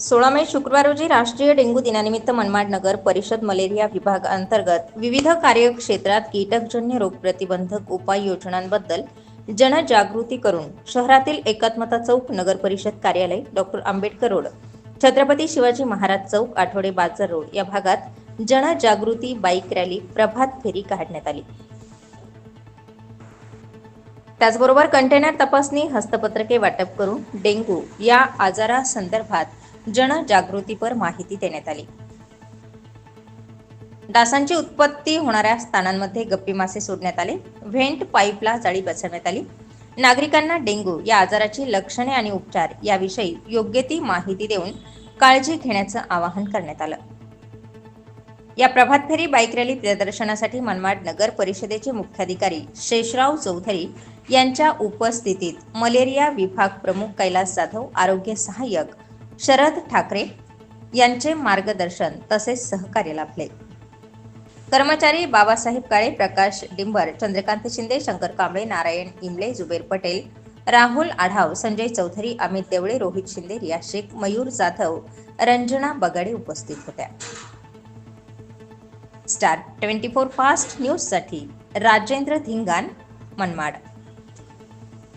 सोळा मे शुक्रवार रोजी राष्ट्रीय डेंग्यू दिनानिमित्त मनमाड नगर परिषद मलेरिया विभाग अंतर्गत विविध कार्यक्षेत्रात कीटकजन्य रोग प्रतिबंधक उपाययोजनांबद्दल जनजागृती करून शहरातील एकात्मता चौक नगर परिषद कार्यालय डॉक्टर आंबेडकर रोड छत्रपती शिवाजी महाराज चौक आठवडे बाजार रोड या भागात जनजागृती बाईक रॅली प्रभात फेरी काढण्यात आली. त्याचबरोबर कंटेनर तपासणी हस्तपत्रके वाटप करून डेंग्यू या आजारासंदर्भात जनजागृतीपर माहिती देण्यात आली. डासांची उत्पत्ती होणाऱ्या स्थानांमध्ये गप्पी मासे सोडण्यात आले. व्हेंट पाईपला जाळी बसवण्यात आली. नागरिकांना डेंग्यू या आजाराची लक्षणे आणि उपचार याविषयी योग्य ती माहिती देऊन काळजी घेण्याचं आवाहन करण्यात आलं. या प्रभात फेरी बाईक रॅली प्रदर्शनासाठी मनमाड नगर परिषदेचे मुख्याधिकारी शेषराव चौधरी यांच्या उपस्थितीत मलेरिया विभाग प्रमुख कैलास जाधव आरोग्य सहाय्यक शरद ठाकरे यांचे मार्गदर्शन तसेच सहकार्य लाभले. कर्मचारी बाबासाहेब काळे प्रकाश डिंबर चंद्रकांत शिंदे शंकर कांबळे नारायण इमले जुबेर पटेल राहुल आढाव संजय चौधरी अमित देवळे रोहित शिंदे रिया शेख मयूर जाधव रंजना बगाडे उपस्थित होत्या. स्टार ट्वेंटी फोर फास्ट न्यूजसाठी राजेंद्र धिंगान मनमाड.